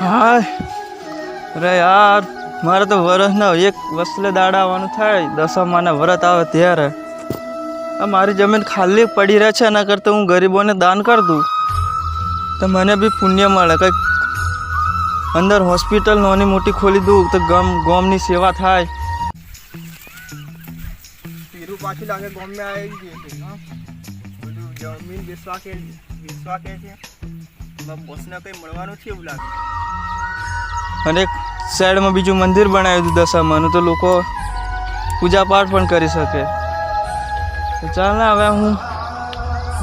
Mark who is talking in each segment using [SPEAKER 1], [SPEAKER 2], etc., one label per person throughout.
[SPEAKER 1] હા અરે યાર, મારે તો વરસના એક વસલે દાડા આવવાનું થાય. દસમાના વ્રત આવે ત્યારે. આ મારી જમીન ખાલી પડી રહે છે, એના કરતાં હું ગરીબોને દાન કરી દઉં. તો મને બી પુણ્ય મળે. કંઈક અંદર હોસ્પિટલ નાની મોટી ખોલી દઉં, તો ગમ, ગોમની સેવા થાય. પાછી લાગે ગોમને આવી ગયું છે જમીન બેસવા કે બેસવા કે છે? બોસને કંઈ મળવાનું છે એવું લાગે. અને સાઈડમાં બીજું મંદિર બનાવ્યું હતું દશામાનું તો લોકો પૂજા પાઠ પણ કરી શકે. ચાલ ને હવે હું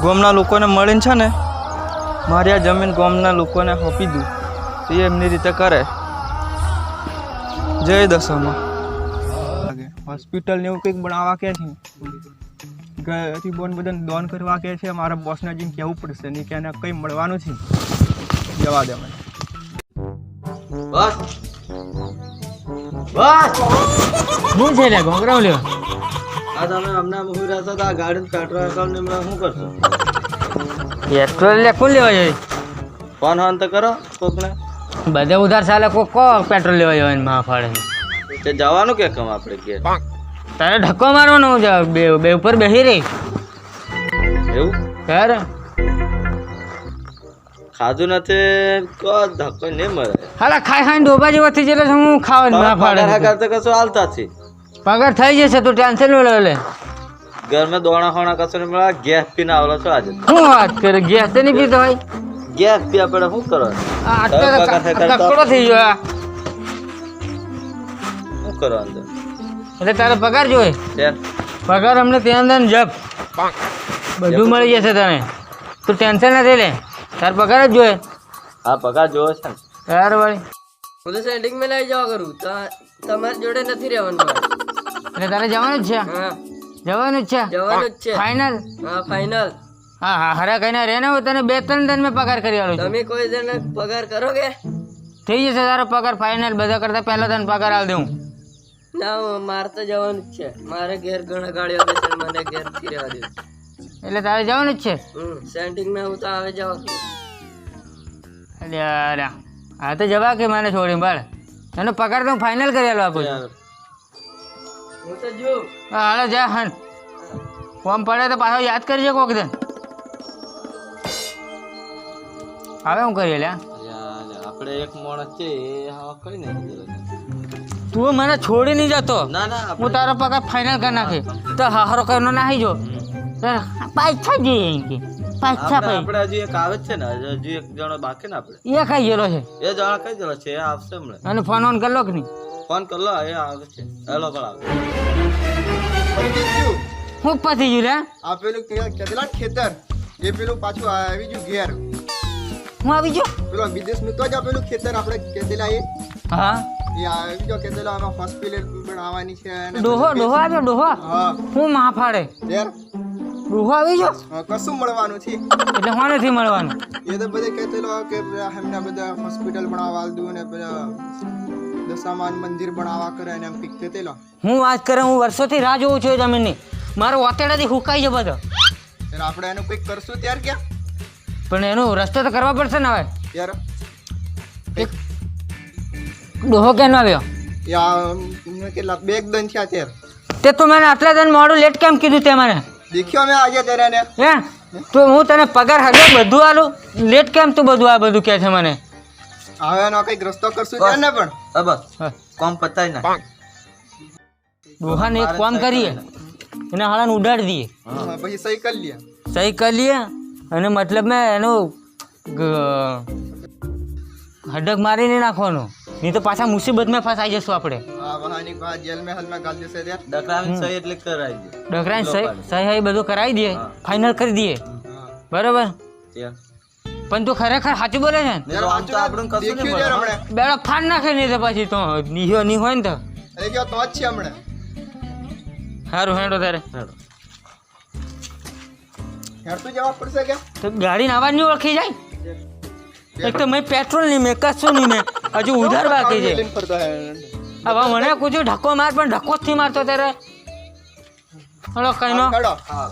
[SPEAKER 1] ગામના લોકોને મળીને છે ને મારી આ જમીન ગામના લોકોને આપી દઉં. તો એ એમની રીતે કરે. જય દશામાં. હોસ્પિટલ ને એવું કંઈક બનાવવા કે છે? ગરીબોને બધાને દોન કરવા કે છે? મારા બોસને જઈને કહેવું પડશે? નહીં કે એને કંઈ મળવાનું છે? જવા દે મને.
[SPEAKER 2] બસ. બસ.
[SPEAKER 3] શું છે લે ઘોંઘરાવ લ્યો?
[SPEAKER 2] આ તમે હમણાં હું રહેતા હતા ગાડી પેટ્રોલ એકાઉન્ટ ને હમણાં શું કરશો?
[SPEAKER 3] પેટ્રોલ લે કોણ લેવા જોઈ
[SPEAKER 2] ફોન હોન તો કરો કોકને.
[SPEAKER 3] બધે ઉધાર ચાલે કોક કો પેટ્રોલ લેવા જાય માં ફાડે
[SPEAKER 2] તે જવાનું કે કમ આપણે કે
[SPEAKER 3] તારે ધક્કો મારવાનો બે બે ઉપર બેસી રહી.
[SPEAKER 2] એવું?
[SPEAKER 3] તારે?
[SPEAKER 2] ખાધું નથી કો ધક્કો નહીં મળે.
[SPEAKER 3] હાલા ખાઈ ખાઈને ડોબા જેવા થઈ જશે હું ખાવા ના
[SPEAKER 2] પગાર
[SPEAKER 3] ફાડે
[SPEAKER 2] કરતા કશું હાલતા છે
[SPEAKER 3] પગાર થઈ જશે તું ટેન્શન ન લે
[SPEAKER 2] ઘરમાં દોણા ખોણા કશું નહીં મળે ગેસ પીને આવેલો છો આજે.
[SPEAKER 3] શું વાત કરે ગેસ તો નહીં પીતો હોય.
[SPEAKER 2] ગેસ પી આપણે શું કરો
[SPEAKER 3] આ આટલો તો
[SPEAKER 2] પગાર થાય કરતા.
[SPEAKER 3] કકડો થઈ ગયો
[SPEAKER 2] શું કરો અંદર
[SPEAKER 3] એટલે તારો પગાર જોઈએ પગાર અમને ત્યાં અંદર જપ. બધું મળી જશે તને. તું ટેન્શન નથી લે. તાર પગાર જ જોઈએ.
[SPEAKER 2] હા પગાર જોવો છે
[SPEAKER 3] યાર વાળી.
[SPEAKER 4] હું તો સેટિંગમાં લઈ જવા કરું. તા- તમારી જોડે નથી રહેવાનું.
[SPEAKER 3] એટલે તારે જવાનું જ છે?
[SPEAKER 4] હા.
[SPEAKER 3] જવાનું જ છે?
[SPEAKER 4] જવાનું જ છે.
[SPEAKER 3] ફાઇનલ
[SPEAKER 4] હા ફાઇનલ
[SPEAKER 3] હા હા હરા કહીને રે ને હું તને બે ત્રણ દિન મેં પગાર કરી આવું
[SPEAKER 4] તમે કોઈ જણ પગાર કરો કે?
[SPEAKER 3] થઈ જશે તારો પગાર ફાઇનલ બધા કરતા પહેલા તને પગાર આલ દઉં.
[SPEAKER 4] ના મારે તો જવાનું જ છે. મારે ઘેર ઘણા ગાડીઓ છે મને ઘેર નથી રહેવા દે.
[SPEAKER 3] એટલે તારે જવાનું જ છે?
[SPEAKER 4] સેન્ટિંગમાં હું તો આવે જવા
[SPEAKER 3] અરે હા તો જવા કે મને છોડીને બાળ. એનો પગાર તો ફાઇનલ કરી આલો આપું હાલો જા હન. ફોર્મ પડે તો પાછો યાદ કરજે કોક દે હવે હું કરી લ્યા
[SPEAKER 2] આપણે એક માણસ છે એ કઈ નહીં
[SPEAKER 3] તું મને છોડી નહીં જતો. હું તારો પગાર ફાઇનલ કરી નાખી તો હારો કરનો નાહી જો. પાછા જઈએ કે પાછા
[SPEAKER 2] આપણે આપણે હજુ એક આવે છે ને હજુ એક જણો બાકી ને આપણે.
[SPEAKER 3] એ ખાઈ ગયેલો છે.
[SPEAKER 2] એ જણા કઈ ગયેલો છે એ આવશે હમણાં.
[SPEAKER 3] અને ફોન ઓન કરલો કે નહીં?
[SPEAKER 2] ફોન કર લો એ આવે છે. હેલો પણ આવે.
[SPEAKER 3] હું પતી ગયું લે
[SPEAKER 1] આ પેલું કેદલા ખેતર? એ પેલું પાછું આવી ગયું ઘેર.
[SPEAKER 3] હું આવી ગયો?
[SPEAKER 1] પેલો વિદેશ મિત્રો તો જ આપેલું પેલું ખેતર આપણે કેદેલા એ.
[SPEAKER 3] હા.
[SPEAKER 1] એ આવી ગયો કેદેલા આમાં હોસ્પિટલ આવવાની છે
[SPEAKER 3] ડોહો ડોહો આવ્યો ડોહો?
[SPEAKER 1] હા.
[SPEAKER 3] હું માં ફાડે.
[SPEAKER 1] યાર
[SPEAKER 3] ડોહો આવી ગયો?
[SPEAKER 1] કશું મળવાનું છે?
[SPEAKER 3] એટલે હું નથી મળવાનું?
[SPEAKER 1] એ તો બધે કહેતેલો કે એમના બધા હોસ્પિટલ બનાવવા દઉં ને બધા દશામાન મંદિર બનાવવા કરે ને એમ પીક કહેતેલો.
[SPEAKER 3] હું વાત કરે હું વર્ષોથી રાહ જોઉં છું જમીનની. મારો વાતેડાથી હુકાઈ છે બધો.
[SPEAKER 1] ત્યારે આપણે એનું કંઈક કરશું ત્યાર ક્યાં?
[SPEAKER 3] પણ એનો રસ્તો તો કરવા પડશે ને હવે.
[SPEAKER 1] યાર
[SPEAKER 3] એક ડોહો કેમ આવ્યો?
[SPEAKER 1] યા કેટલા બે એક દન થયા ત્યાર?
[SPEAKER 3] તે તો મને આટલા દન મોડું લેટ કેમ કીધું તે મને?
[SPEAKER 1] દેખ્યો મેં આજે ત્યારે
[SPEAKER 3] હે? તો હું તને પગાર હગે બધું આલું? લેટ કેમ તું બધું આ બધું કહે છે મને?
[SPEAKER 1] હવે એનો કંઈક રસ્તો કરશું ત્યાં ને પણ.
[SPEAKER 2] હા. બસ કોમ પતાય ના.
[SPEAKER 3] દોહાને એક કામ કરીએ. એને હાલાને ઉડાડી દઈએ.
[SPEAKER 1] પછી સહી કરી લે
[SPEAKER 3] સહી કરી લઈએ અને મતલબ મેં એનું હડક મારીને નાખવાનું. નહીં તો પાછા મુસીબતમાં ફસાઈ જશું આપણે.
[SPEAKER 2] ડકરાઈન સહી
[SPEAKER 3] સહી બધું કરાવી દઈએ ફાઇનલ કરી દઈએ. બરોબર? પણ તું ખરેખર સાચું બોલે છે બેડો ફાડ નાખે નહીં તો પછી તો. નીહ્યો નહીં હોય ને તો. સારું હેડો તારે. ગાડી આવાજ નહીં ઓળખી જાય? એક તો મેં પેટ્રોલ નહીં મેં કશું નહીં મેં હજુ ઉધાર બાકી છે. હવે મને કુછું ઢક્કો માર પણ ઢક્કો જ થી મારતો ત્યારે. હલો કઈ નો
[SPEAKER 2] હા.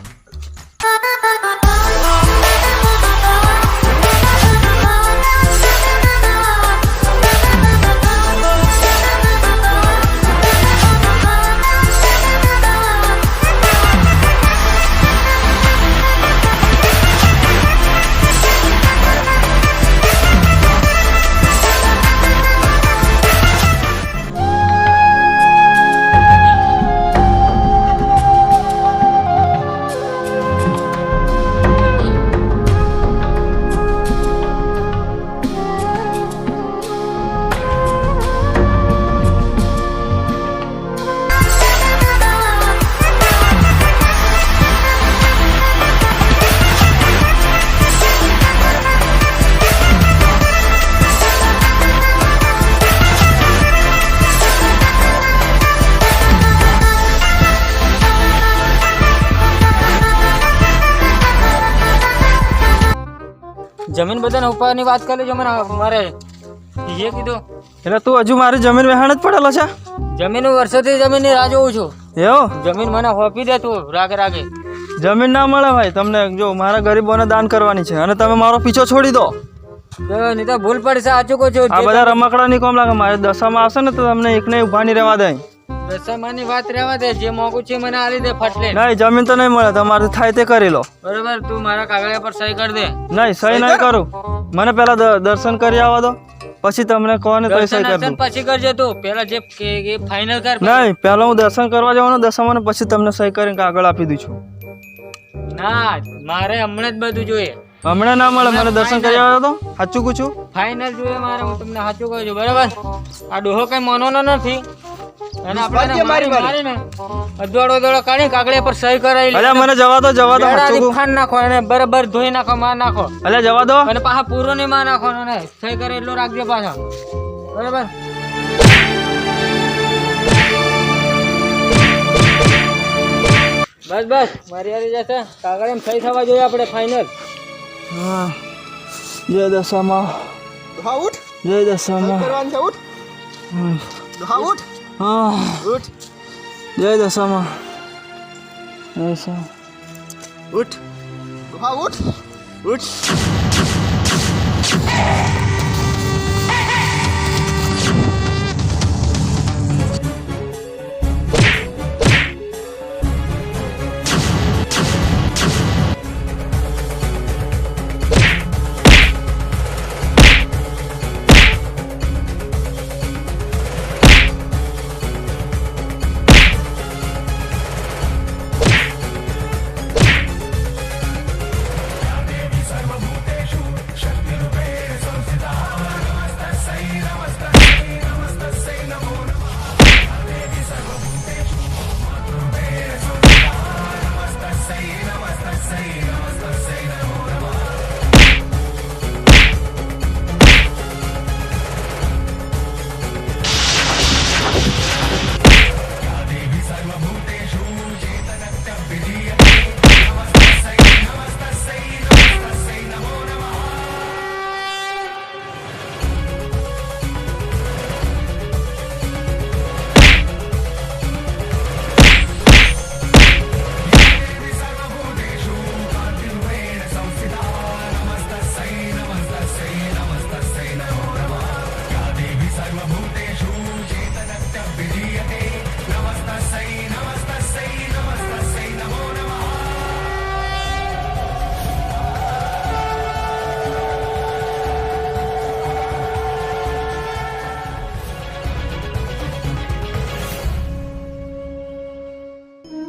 [SPEAKER 3] જમીન બધાને ઉપરની વાત કરી જો મને મારે એ કીધું.
[SPEAKER 1] એટલે તું હજુ મારી જમીન વેહાણ જ પડેલો છે?
[SPEAKER 3] જમીન વર્ષોથી જમીનની રાહ જોઉં છું.
[SPEAKER 1] એવો?
[SPEAKER 3] જમીન મને હોપી દે તું રાગે રાગે.
[SPEAKER 1] જમીન ના મળે ભાઈ તમને જો મારા ગરીબોને દાન કરવાની છે અને તમે મારો પીછો છોડી દો.
[SPEAKER 3] નહીં તો ભૂલ પડશે સાચું કહું છું.
[SPEAKER 1] આ બધા રમકડા ની કોમ લાગે મારે દશામાં આવશે ને તો તમને એકને ઊભા નહીં રહેવા દે
[SPEAKER 3] દશામાની વાત રહેવા દે જે મોંઘું છે મને આલી દે ફટલે
[SPEAKER 1] નહીં જમીન તો નહીં મળે તમારે થાય તે કરી લો.
[SPEAKER 3] બરોબર તું મારા કાગળિયા પર સહી કરી દે.
[SPEAKER 1] નહીં સહી નહીં કરું? મને પેલા દર્શન કરી આવવા દો પછી તમને કોને તો સહી કરી દઉં.
[SPEAKER 3] પછી કરજે તું. પેલા જે ફાઇનલ કર
[SPEAKER 1] નહીં પહેલા હું દર્શન કરવા જવાનું દશામાં ને પછી તમને સહી કરીને કાગળ આપી દઉં છું.
[SPEAKER 3] ના મારે હમણાં જ બધું જોઈએ.
[SPEAKER 1] હમણાં ના મળે મને દર્શન કરી આવ્યો તો સાચું છું?
[SPEAKER 3] ફાઇનલ જોઈએ મારે હું તમને સાચું કહું છું. બરાબર? આ ડોહો કઈ મનોનો નથી. અને આપણે મારી કાઢી પર સહી કરાવી
[SPEAKER 1] અલ્યા મને જવા દો જવા દો કહું
[SPEAKER 3] નાખો એને બરાબર ધોઈ નાખો માર નાખો.
[SPEAKER 1] અલ્યા જવા દો.
[SPEAKER 3] અને પાછા પૂરો નહીં માર નાખો ને સહી કરે એટલો રાખજો પાછા. બરાબર? બસ બસ મારી હારી જશે. કાગળ એમ સહી થવા જોઈએ આપણે ફાઇનલ
[SPEAKER 1] હા. જય દશામાં. જય દશામાં. હમ. હા. જય દશામાં. જય દશામાં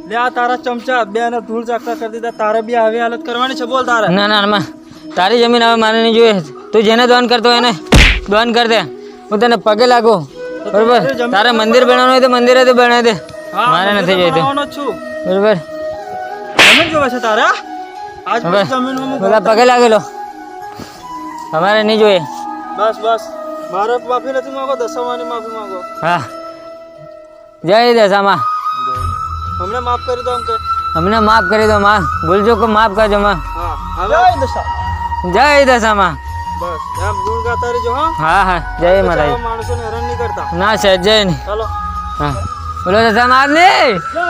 [SPEAKER 1] લે આ તારા ચમચા બે અને ધૂળ ચાકતા કરી દીધા. તારે બી આવી હાલત કરવાની છે બોલ તારે.
[SPEAKER 3] ના ના માં. તારી જમીન હવે મારે નહીં જોઈએ. તું જેને દોન કરતો એને દોન કર દે. હું તને પગે લાગુ. બરોબર? તારે મંદિર બનાવવાનું હોય તો મંદિરે તો બનાવી દે. મારે નથી જોઈતું. બરોબર?
[SPEAKER 1] જમીન જોવે છે તારે આજ જમીન
[SPEAKER 3] બધા પગે લાગેલો. અમારે નહીં જોઈએ.
[SPEAKER 1] બસ બસ. મારે માફી નથી માંગો દશામાની માફી માંગો.
[SPEAKER 3] હા. જય દશામાં.
[SPEAKER 1] અમને માફ કરી દો એમ કે
[SPEAKER 3] અમને માફ કરી દો માં. ભૂલજો કે માફ કરજો માં.
[SPEAKER 1] હા હવે? દશા
[SPEAKER 3] જય દશામાં.
[SPEAKER 1] બસ એમ ગુણ ગાતા રહેજો હા.
[SPEAKER 3] હા હા. જય
[SPEAKER 1] આવા માણસોને હેરાન નહીં કરતા.
[SPEAKER 3] ના સાહેબ જય નહીં.
[SPEAKER 1] ચાલો.
[SPEAKER 3] હા. બોલો દશામાં ને
[SPEAKER 1] જય.